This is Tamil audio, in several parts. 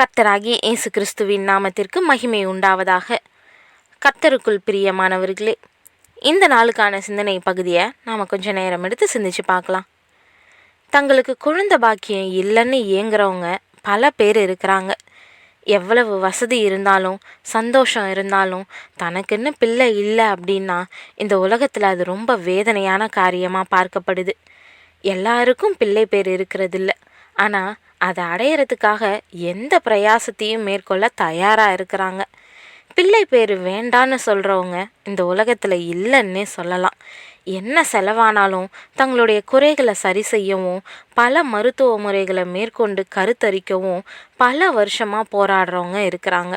கர்த்தராகிய இயேசு கிறிஸ்துவின் நாமத்திற்கு மகிமை உண்டாவதாக. கர்த்தருக்குள் பிரியமானவர்களே இந்த நாளுக்கான சிந்தனை பகுதியை நாம் கொஞ்ச நேரம் எடுத்து சிந்திச்சு பார்க்கலாம். தங்களுக்கு குழந்தை பாக்கியம் இல்லைன்னு ஏங்குறவங்க பல பேர் இருக்கிறாங்க. எவ்வளவு வசதி இருந்தாலும் சந்தோஷம் இருந்தாலும் தனக்குன்னு பிள்ளை இல்லை அப்படின்னா இந்த உலகத்தில் அது ரொம்ப வேதனையான காரியமாக பார்க்கப்படுது. எல்லாருக்கும் பிள்ளை பேர் இருக்கிறதில்ல. ஆனால் அதை அடையிறதுக்காக எந்த பிரயாசத்தையும் மேற்கொள்ள தயாராக இருக்கிறாங்க. பிள்ளை பேர் வேண்டான்னு சொல்கிறவங்க இந்த உலகத்தில் இல்லைன்னே சொல்லலாம். என்ன செலவானாலும் தங்களுடைய குறைகளை சரி செய்யவும் பல மருத்துவ முறைகளை மேற்கொண்டு கருத்தரிக்கவும் பல வருஷமாக போராடுறவங்க இருக்கிறாங்க.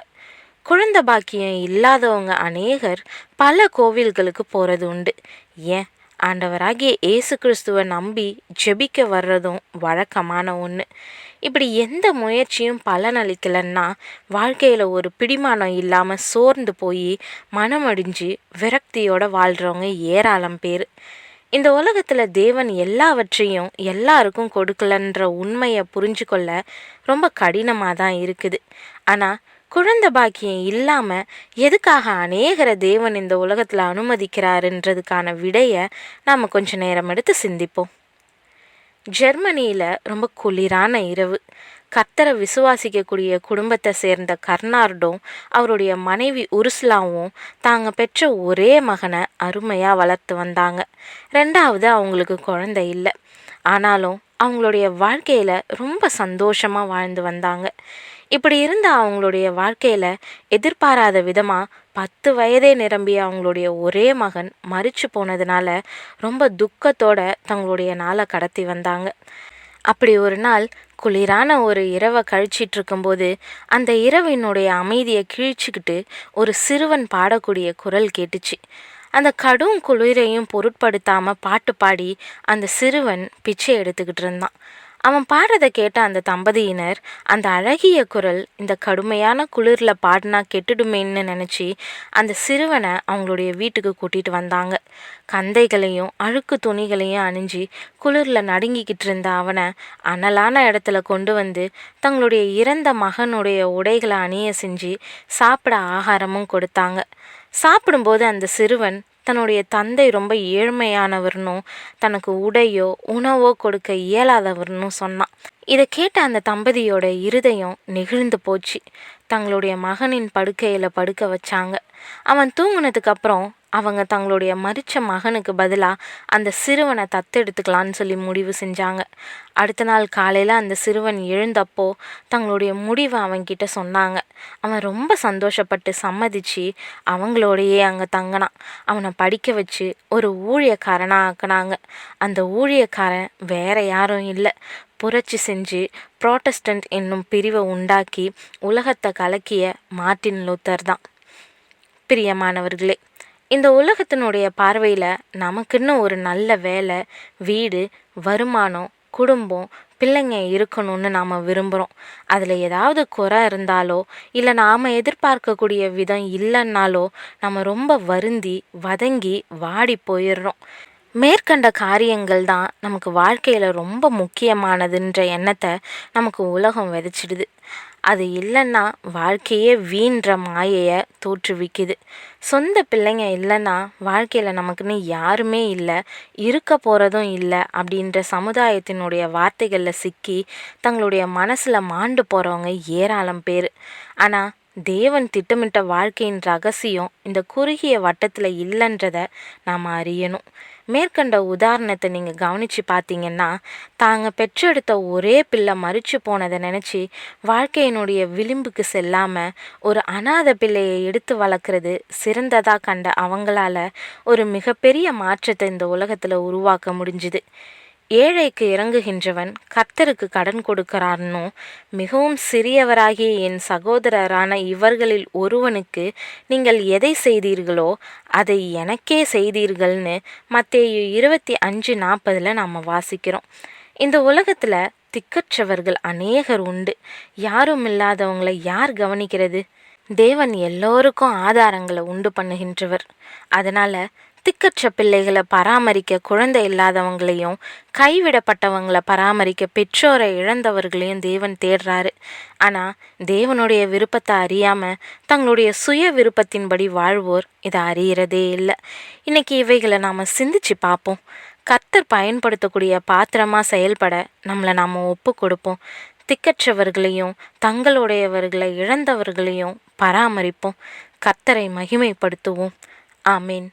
குழந்தை பாக்கியம் இல்லாதவங்க அநேகர் பல கோவில்களுக்கு போகிறது உண்டு. ஏன்? ஆண்டவராகிய இயேசு கிறிஸ்துவை நம்பி ஜெபிக்க வர்றதும் வழக்கமான ஒன்று இப்படி எந்த முயற்சியும் பலனளிக்கலைன்னா வாழ்க்கையில் ஒரு பிடிமானம் இல்லாமல் சோர்ந்து போய் மனமடிஞ்சு விரக்தியோட வாழ்கிறவங்க ஏராளம் பேர். இந்த உலகத்தில் தேவன் எல்லாவற்றையும் எல்லாருக்கும் கொடுக்கலன்ற உண்மையை புரிஞ்சு கொள்ள ரொம்ப கடினமாக தான் இருக்குது. ஆனால் குழந்தை பாக்கியம் இல்லாமல் எதுக்காக அநேகர தேவன் இந்த உலகத்தில் அனுமதிக்கிறாருன்றதுக்கான விடையை நாம் கொஞ்ச நேரம் எடுத்து சிந்திப்போம். ஜெர்மனியில் ரொம்ப குளிரான இரவு. கர்த்தரை விசுவாசிக்கக்கூடிய குடும்பத்தை சேர்ந்த கர்னார்டும் அவருடைய மனைவி உருஸ்லாவும் தாங்க பெற்ற ஒரே மகனை அருமையாக வளர்த்து வந்தாங்க. ரெண்டாவது அவங்களுக்கு குழந்தை இல்லை. ஆனாலும் அவங்களுடைய வாழ்க்கையில் ரொம்ப சந்தோஷமாக வாழ்ந்து வந்தாங்க. இப்படி இருந்த அவங்களுடைய வாழ்க்கையில் எதிர்பாராத விதமாக பத்து வயதே நிரம்பிய அவங்களுடைய ஒரே மகன் மறிச்சு போனதுனால ரொம்ப துக்கத்தோட தங்களுடைய நாளை கடத்தி வந்தாங்க. அப்படி ஒரு நாள் குளிரான ஒரு இரவை கழிச்சிட்டு இருக்கும்போது அந்த இரவினுடைய அமைதியை கிழிச்சிக்கிட்டு ஒரு சிறுவன் பாடக்கூடிய குரல் கேட்டுச்சு. அந்த கடும் குளிரையும் பொருட்படுத்தாமல் பாட்டு பாடி அந்த சிறுவன் பிச்சை எடுத்துக்கிட்டு இருந்தான். அவன் பாடுறதை கேட்ட அந்த தம்பதியினர் அந்த அழகிய குரல் இந்த கடுமையான குளிரில் பாடினா கெட்டுடுமேன்னு நினச்சி அந்த சிறுவனை அவங்களுடைய வீட்டுக்கு கூட்டிகிட்டு வந்தாங்க. கந்தைகளையும் அழுக்கு துணிகளையும் அணிஞ்சு குளிரில் நடுங்கிக்கிட்டு இருந்த அவனை அனலான இடத்துல கொண்டு வந்து தங்களுடைய இறந்த மகனுடைய உடைகளை அணிய செஞ்சு சாப்பிட ஆகாரமும் கொடுத்தாங்க. சாப்பிடும்போது அந்த சிறுவன் தன்னுடைய தந்தை ரொம்ப ஏழ்மையானவர்னும் தனக்கு உடையோ உணவோ கொடுக்க இயலாதவர்னும் சொன்னான். இதை கேட்ட அந்த தம்பதியோட இருதயம் நெகிழ்ந்து போச்சு. தங்களுடைய மகனின் படுக்கையில் படுக்க வச்சாங்க. அவன் தூங்கினதுக்கப்புறம் அவங்க தங்களுடைய மறிச்ச மகனுக்கு பதிலாக அந்த சிறுவனை தத்தெடுத்துக்கலான்னு சொல்லி முடிவு செஞ்சாங்க. அடுத்த நாள் காலையில் அந்த சிறுவன் எழுந்தப்போ தங்களுடைய முடிவை அவன்கிட்ட சொன்னாங்க. அவன் ரொம்ப சந்தோஷப்பட்டு சம்மதிச்சு அவங்களோடையே அங்கே தங்கினான். அவனை படிக்க வச்சு ஒரு ஊழியக்காரனாக ஆக்குனாங்க. அந்த ஊழியக்காரன் வேற யாரும் இல்லை. புரட்சி செஞ்சு ப்ரோட்டஸ்டன்ட் என்னும் பிரிவை உண்டாக்கி உலகத்தை கலக்கிய மார்ட்டின் லூத்தர் தான். பிரியமானவர்களே இந்த உலகத்தினுடைய பார்வையில் நமக்குன்னு ஒரு நல்ல வேலை வீடு வருமானம் குடும்பம் பிள்ளைங்க இருக்கணும்னு நாம் விரும்புகிறோம் அதில் ஏதாவது குறை இருந்தாலோ இல்லை நாம் எதிர்பார்க்கக்கூடிய விதம் இல்லைன்னாலோ நம்ம ரொம்ப வருந்தி வதங்கி வாடி போயிடுறோம். மேற்கண்ட காரியங்கள் தான் நமக்கு வாழ்க்கையில் ரொம்ப முக்கியமானதுன்ற எண்ணத்தை நமக்கு உலகம் விதைச்சிடுது. அது இல்லைன்னா வாழ்க்கையே வீண்கிற மாயையை தோற்றுவிக்குது. சொந்த பிள்ளைங்க இல்லைன்னா வாழ்க்கையில் நமக்குன்னு யாருமே இல்லை இருக்க போகிறதும் இல்லை அப்படின்ற சமுதாயத்தினுடைய வார்த்தைகளில் சிக்கி தங்களுடைய மனசில் மாண்டு போகிறவங்க ஏராளம் பேர். ஆனால் தேவன் திட்டமிட்ட வாழ்க்கையின் ரகசியம் இந்த குறுகிய வட்டத்தில் இல்லைன்றத நாம் அறியணும். மேற்கண்ட உதாரணத்தை நீங்கள் கவனித்து பார்த்தீங்கன்னா தாங்க பெற்றெடுத்த ஒரே பிள்ளை மறித்து போனதை நினச்சி வாழ்க்கையினுடைய விளிம்புக்கு செல்லாமல் ஒரு அனாத பிள்ளையை எடுத்து வளர்க்குறது சிறந்ததாக கண்ட அவங்களால ஒரு மிகப்பெரிய மாற்றத்தை இந்த உலகத்தில் உருவாக்க முடிஞ்சுது. ஏழைக்கு இறங்குகின்றவன் கர்த்தருக்கு கடன் கொடுக்கிறார்னும் மிகவும் சிறியவராகிய என் சகோதரரான இவர்களில் ஒருவனுக்கு நீங்கள் எதை செய்தீர்களோ அதை எனக்கே செய்தீர்கள்னு மத்தேயு இருபத்தி அஞ்சு நாற்பதில் நாம் வாசிக்கிறோம். இந்த உலகத்தில் திக்கற்றவர்கள் அநேகர் உண்டு. யாரும் இல்லாதவங்களை யார் கவனிக்கிறது? தேவன் எல்லோருக்கும் ஆதாரங்களை உண்டு பண்ணுகின்றவர். அதனால் திக்கற்ற பிள்ளைகளை பராமரிக்க குழந்தை இல்லாதவங்களையும் கைவிடப்பட்டவங்களை பராமரிக்க பெற்றோரை இழந்தவர்களையும் தேவன் தேடுறாரு. ஆனால் தேவனுடைய விருப்பத்தை அறியாமல் தங்களுடைய சுய விருப்பத்தின்படி வாழ்வோர் இதை அறியறதே இல்லை. இன்னைக்கு இவைகளை நாம் சிந்திச்சு பார்ப்போம் கர்த்தர் பயன்படுத்தக்கூடிய பாத்திரமாக செயல்பட நம்மளை நாம் ஒப்பு கொடுப்போம். திக்கற்றவர்களையும் தங்களுடையவர்களை இழந்தவர்களையும் பராமரிப்போம். கர்த்தரை மகிமைப்படுத்துவோம். ஆமீன்.